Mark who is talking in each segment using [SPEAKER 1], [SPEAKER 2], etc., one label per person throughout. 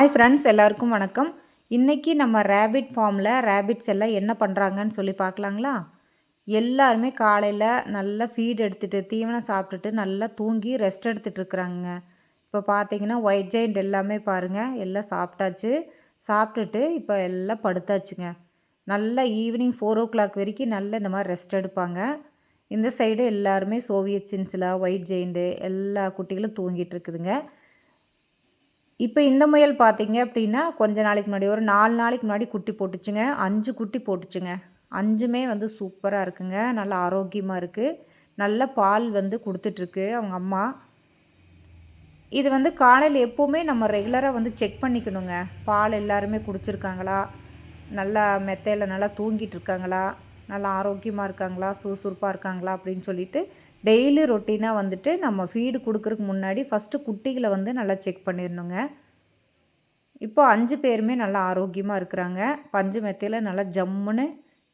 [SPEAKER 1] Hi friends எல்லாருக்கும் வணக்கம். இன்றைக்கி நம்ம ரேபிட் ஃபார்மில் ரேபிட்ஸ் எல்லாம் என்ன பண்ணுறாங்கன்னு சொல்லி பார்க்கலாங்களா? எல்லாருமே காலையில் நல்லா ஃபீட் எடுத்துகிட்டு தீவனம் சாப்பிட்டுட்டு நல்லா தூங்கி ரெஸ்ட் எடுத்துகிட்டு இருக்கிறாங்க. இப்போ பார்த்தீங்கன்னா ஒயிட் ஜெயிண்ட் எல்லாமே பாருங்கள் எல்லாம் சாப்பிட்டாச்சு. சாப்பிட்டுட்டு இப்போ எல்லாம் படுத்தாச்சுங்க. நல்லா ஈவினிங் ஃபோர் ஓ கிளாக் வரைக்கும் நல்லா இந்த மாதிரி ரெஸ்ட் எடுப்பாங்க. இந்த சைடு எல்லாருமே சோவியத் சின்சிலா ஒயிட் ஜெயிண்டு எல்லா குட்டிகளும் தூங்கிட்டு இருக்குதுங்க. இப்போ இந்த முயல் பார்த்தீங்க அப்படின்னா கொஞ்ச நாளைக்கு முன்னாடி ஒரு நாலு நாளைக்கு முன்னாடி குட்டி போட்டுச்சுங்க. அஞ்சு குட்டி போட்டுச்சுங்க. அஞ்சுமே வந்து சூப்பராக இருக்குங்க. நல்லா ஆரோக்கியமாக இருக்குது நல்ல பால் வந்து கொடுத்துட்ருக்கு அவங்க அம்மா. இது வந்து காலையில் எப்போவுமே நம்ம ரெகுலராக வந்து செக் பண்ணிக்கணுங்க. பால் எல்லாருமே குடிச்சிருக்காங்களா? நல்லா மெத்தையில் நல்லா தூங்கிட்டு இருக்காங்களா? நல்லா ஆரோக்கியமாக இருக்காங்களா? சுறுசுறுப்பாக இருக்காங்களா? அப்படின்னு சொல்லிட்டு டெய்லி ரொட்டீனாக வந்துட்டு நம்ம ஃபீடு கொடுக்குறதுக்கு முன்னாடி ஃபஸ்ட்டு குட்டிகளை வந்து நல்லா செக் பண்ணிடணுங்க. இப்போ அஞ்சு பேருமே நல்லா ஆரோக்கியமாக இருக்கிறாங்க. பஞ்சு மெத்தையில் நல்லா ஜம்முன்னு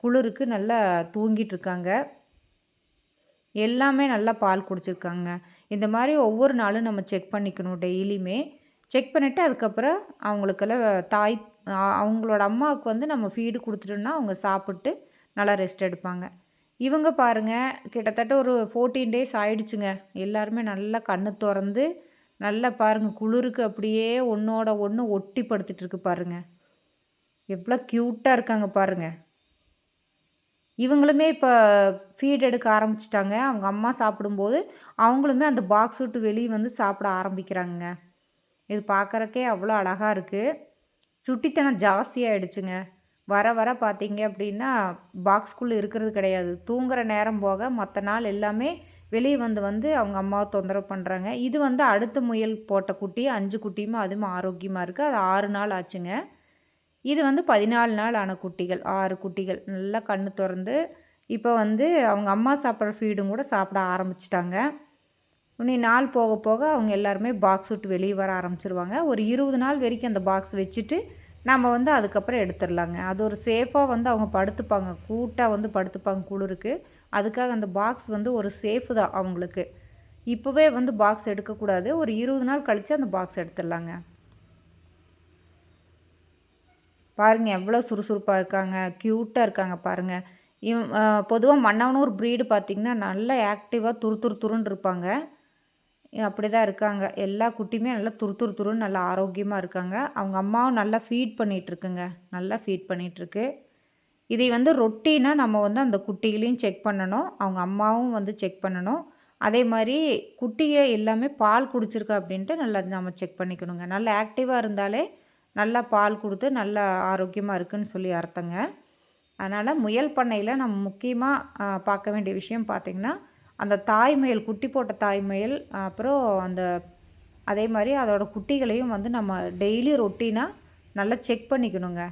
[SPEAKER 1] குளிருக்கு நல்லா தூங்கிட்டு இருக்காங்க. எல்லாமே நல்லா பால் குடிச்சிருக்காங்க. இந்த மாதிரி ஒவ்வொரு நாளும் நம்ம செக் பண்ணிக்கணும் டெய்லியுமே. செக் பண்ணிவிட்டு அதுக்கப்புறம் அவங்களுக்கெல்லாம் தாய் அவங்களோட அம்மாவுக்கு வந்து நம்ம ஃபீடு கொடுத்துட்டோன்னா அவங்க சாப்பிட்டு நல்லா ரெஸ்ட் எடுப்பாங்க. இவங்க பாருங்கள் கிட்டத்தட்ட ஒரு ஃபோர்டீன் டேஸ் ஆயிடுச்சுங்க. எல்லாருமே நல்லா கண்ணு திறந்து நல்லா பாருங்கள் குளிருக்கு அப்படியே ஒன்றோட ஒன்று ஒட்டி படுத்துட்ருக்கு பாருங்கள் எவ்வளோ க்யூட்டாக இருக்காங்க பாருங்கள் இவங்களுமே இப்போ ஃபீட் எடுக்க ஆரம்பிச்சிட்டாங்க. அவங்க அம்மா சாப்பிடும்போது அவங்களுமே அந்த பாக்ஸ் விட்டு வெளியே வந்து சாப்பிட ஆரம்பிக்கிறாங்க இது பார்க்குறக்கே அவ்வளோ அழகாக இருக்குது சுட்டித்தனம் ஜாஸ்தியாகிடுச்சுங்க வர வர பார்த்தீங்க அப்படின்னா பாக்ஸ்குள்ளே இருக்கிறது கிடையாது. தூங்குகிற நேரம் போக மற்ற நாள் எல்லாமே வெளியே வந்து வந்து அவங்க அம்மாவை தொந்தரவு பண்ணுறாங்க இது வந்து அடுத்த முயல் போட்ட குட்டி அஞ்சு குட்டியுமே அதுவும் ஆரோக்கியமாக இருக்குது அது ஆறு நாள் ஆச்சுங்க. இது வந்து பதினாலு நாள் ஆன குட்டிகள் ஆறு குட்டிகள். நல்லா கண்ணு திறந்து இப்போ வந்து அவங்க அம்மா சாப்பிட்ற ஃபீடும் கூட சாப்பிட ஆரம்பிச்சிட்டாங்க. இன்னும் நாள் போக போக அவங்க எல்லாருமே பாக்ஸ் விட்டு வெளியே வர ஆரம்பிச்சிருவாங்க. ஒரு இருபது நாள் வரைக்கும் அந்த பாக்ஸ் வச்சுட்டு நம்ம வந்து அதுக்கப்புறம் எடுத்துடலாங்க. அது ஒரு சேஃபாக வந்து அவங்க படுத்துப்பாங்க. கூட்டாக வந்து படுத்துப்பாங்க குளிருக்கு அதுக்காக அந்த பாக்ஸ் வந்து ஒரு சேஃபு தான் அவங்களுக்கு. இப்போவே வந்து பாக்ஸ் எடுக்கக்கூடாது. ஒரு இருபது நாள் கழித்து அந்த பாக்ஸ் எடுத்துடலாங்க. பாருங்கள் எவ்வளோ சுறுசுறுப்பாக இருக்காங்க. க்யூட்டாக இருக்காங்க பாருங்கள் இவ் பொதுவாக மன்னவனூர் ப்ரீடு பார்த்திங்கன்னா நல்ல ஆக்டிவாக துரு துரு துருன்னு இருப்பாங்க. அப்படி தான் இருக்காங்க. எல்லா குட்டியுமே நல்லா துரு துரு துருன்னு நல்லா ஆரோக்கியமாக இருக்காங்க. அவங்க அம்மாவும் நல்லா ஃபீட் பண்ணிகிட்ருக்குங்க நல்லா ஃபீட் பண்ணிகிட்ருக்கு இதை வந்து ரொட்டீனாக நம்ம வந்து அந்த குட்டிகளையும் செக் பண்ணணும். அவங்க அம்மாவும் வந்து செக் பண்ணணும். அதே மாதிரி குட்டியை எல்லாமே பால் குடிச்சிருக்கா அப்படின்ட்டு நல்லா நம்ம செக் பண்ணிக்கணுங்க. நல்லா ஆக்டிவாக இருந்தாலே நல்லா பால் கொடுத்து நல்லா ஆரோக்கியமாக இருக்குதுன்னு சொல்லி அர்த்தங்க. அதனால் முயல் பண்ணையில் நம்ம முக்கியமாக பார்க்க வேண்டிய விஷயம் பார்த்திங்கன்னா அந்த தாய்மயில் குட்டி போட்ட தாய்மயில் அப்புறம் அந்த அதே மாதிரி அதோடய குட்டிகளையும் வந்து நம்ம டெய்லி ரொட்டீனாக நல்லா செக் பண்ணிக்கணுங்க.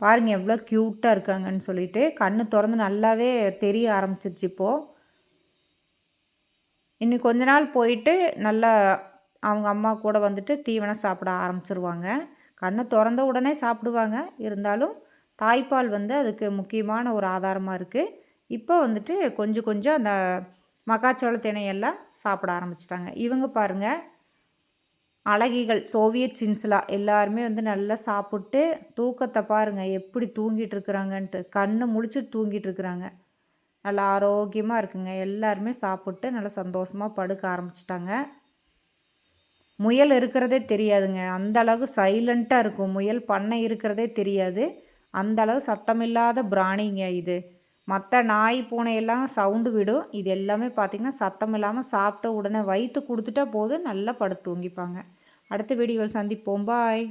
[SPEAKER 1] பாருங்கள் எவ்வளோ க்யூட்டாக இருக்காங்கன்னு சொல்லிட்டு கண்ணு திறந்து நல்லாவே தெரிய ஆரம்பிச்சிருச்சு இப்போது இன்னும் கொஞ்ச நாள் போயிட்டு நல்லா அவங்க அம்மா கூட வந்துட்டு தீவனம் சாப்பிட ஆரம்பிச்சிருவாங்க. கண்ணை திறந்த உடனே சாப்பிடுவாங்க. இருந்தாலும் தாய்ப்பால் வந்து அதுக்கு முக்கியமான ஒரு ஆதாரமாக இருக்குது இப்போ வந்துட்டு கொஞ்சம் கொஞ்சம் அந்த மக்காச்சோள திணையெல்லாம் சாப்பிட ஆரம்பிச்சிட்டாங்க. இவங்க பாருங்கள் அழகிகள் சோவியத் சின்ஸ்லா எல்லாருமே வந்து நல்லா சாப்பிட்டு தூக்கத்தை பாருங்கள் எப்படி தூங்கிட்டு இருக்கிறாங்கன்ட்டு கண்ணை முழிச்சிட்டு தூங்கிட்டு இருக்கிறாங்க. நல்லா ஆரோக்கியமாக இருக்குங்க. எல்லாருமே சாப்பிட்டு நல்லா சந்தோஷமாக படுக்க ஆரம்பிச்சிட்டாங்க. முயல் இருக்கிறதே தெரியாதுங்க. அந்த அளவுக்கு சைலண்ட்டாக இருக்கும். முயல் பண்ணை இருக்கிறதே தெரியாது. அந்த அளவு சத்தமில்லாத பிராணிங்க இது. மற்ற நாய் பூனையெல்லாம் சவுண்டு விடும். இது எல்லாமே பார்த்திங்கன்னா சத்தம் இல்லாமல் சாப்பிட்ட உடனே வயிற்று கொடுத்துட்டா போதும் நல்லா படுத்து தூங்கிப்பாங்க. அடுத்த வீடியோவில் சந்திப்போம். பாய்